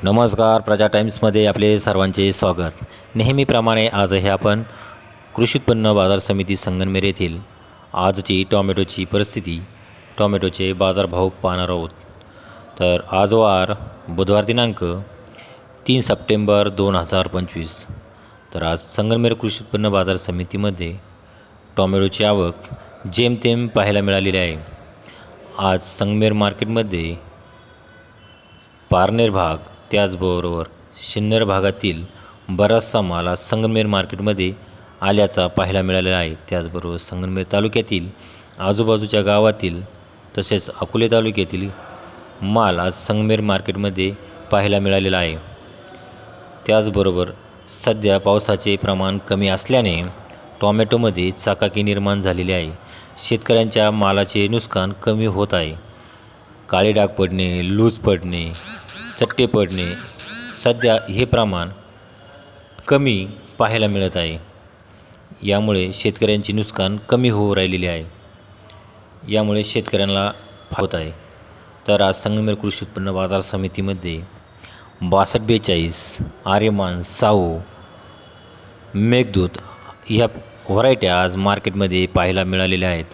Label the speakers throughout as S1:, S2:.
S1: नमस्कार प्रजा टाईम्समध्ये आपले सर्वांचे स्वागत. नेहमीप्रमाणे आजही आपण कृषी उत्पन्न बाजार समिती संगनमेर येथील आजची टॉमॅटोची परिस्थिती टॉमॅटोचे बाजारभाव पाहणार आहोत. तर आज वार बुधवार दिनांक तीन सप्टेंबर दोन हजार पंचवीस. तर आज संगनमेर कृषी उत्पन्न बाजार समितीमध्ये टॉमॅटोची आवक जेमतेम पाहायला मिळालेली आहे. आज संगमेर मार्केटमध्ये पारनेर भाग त्याचबरोबर सिन्नर भागातील बराचसा माल आज संगमनेर मार्केटमध्ये आल्याचा पाहायला मिळालेला आहे. त्याचबरोबर संगमनेर तालुक्यातील आजूबाजूच्या गावातील तसेच अकोले तालुक्यातील माल आज संगमेर मार्केटमध्ये पाहायला मिळालेला आहे. त्याचबरोबर सध्या पावसाचे प्रमाण कमी असल्याने टॉमॅटोमध्ये चाकाकी निर्माण झालेली आहे. शेतकऱ्यांच्या मालाचे नुकसान कमी होत आहे. काळे डाग पडणे लूज पडणे चट्टे पडणे सध्या हे प्रमाण कमी पाहायला मिळत आहे. यामुळे शेतकऱ्यांचे नुकसान कमी होऊ राहिलेले आहे. यामुळे शेतकऱ्यांना होत आहे. तर आज संगमेर कृषी उत्पन्न बाजार समितीमध्ये बासष्ट बेचाळीस आर्यमान साऊ मेघदूत ह्या व्हरायट्या आज मार्केटमध्ये पाहायला मिळालेल्या आहेत.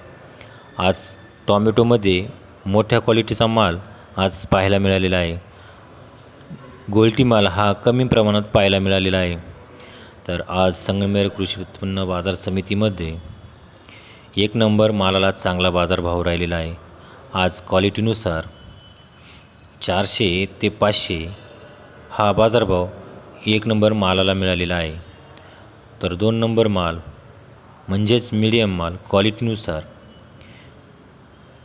S1: आज टॉमॅटोमध्ये मोठ्या क्वालिटीचा माल आज पाहायला मिळालेला आहे. गोल्टी माल हा कमी प्रमाणात पाहायला मिळालेला आहे. तर आज संगमेर कृषी उत्पन्न बाजार समितीमध्ये एक नंबर मालाला चांगला बाजारभाव राहिलेला आहे. आज क्वालिटीनुसार चारशे ते पाचशे हा बाजारभाव एक नंबर मालाला मिळालेला आहे. तर दोन नंबर माल म्हणजेच मिडियम माल क्वालिटीनुसार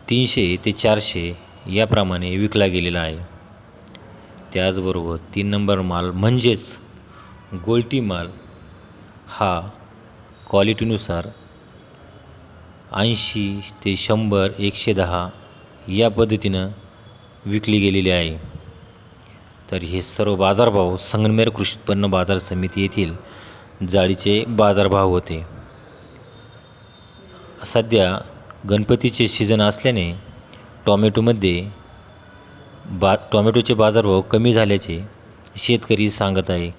S1: तीनशे ते चारशे याप्रमाणे विकला गेलेला आहे. त्याचबरोबर तीन नंबर माल म्हणजेच गोल्टी माल हा क्वालिटीनुसार ऐंशी ते शंभर एकशे दहा या पद्धतीनं विकली गेलेली आहे. तर हे सर्व बाजारभाव संगमनेर कृषी उत्पन्न बाजार समिती येथील जाळीचे बाजारभाव होते. सध्या गणपतीचे सीझन असल्याने टॉमॅटोमध्ये बा टोमॅटोचे बाजारभाव कमी झाल्याचे शेतकरी सांगत आहे.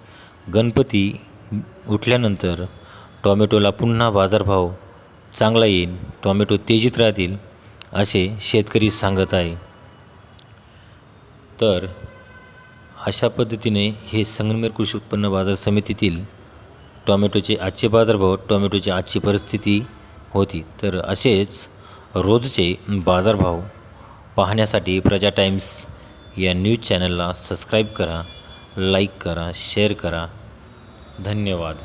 S1: गणपती उठल्यानंतर टोमॅटोला पुन्हा बाजारभाव चांगला येईल टोमॅटो तेजीत राहतील असे शेतकरी सांगत आहे. तर अशा पद्धतीने हे संगमनेर कृषी उत्पन्न बाजार समितीतील टोमॅटोचे आजचे बाजारभाव टोमॅटोची आजची परिस्थिती होती. तर असेच रोजचे बाजारभाव पाहण्यासाठी प्रजा टाइम्स या न्यूज चॅनलला सबस्क्राईब करा लाईक करा शेअर करा. धन्यवाद.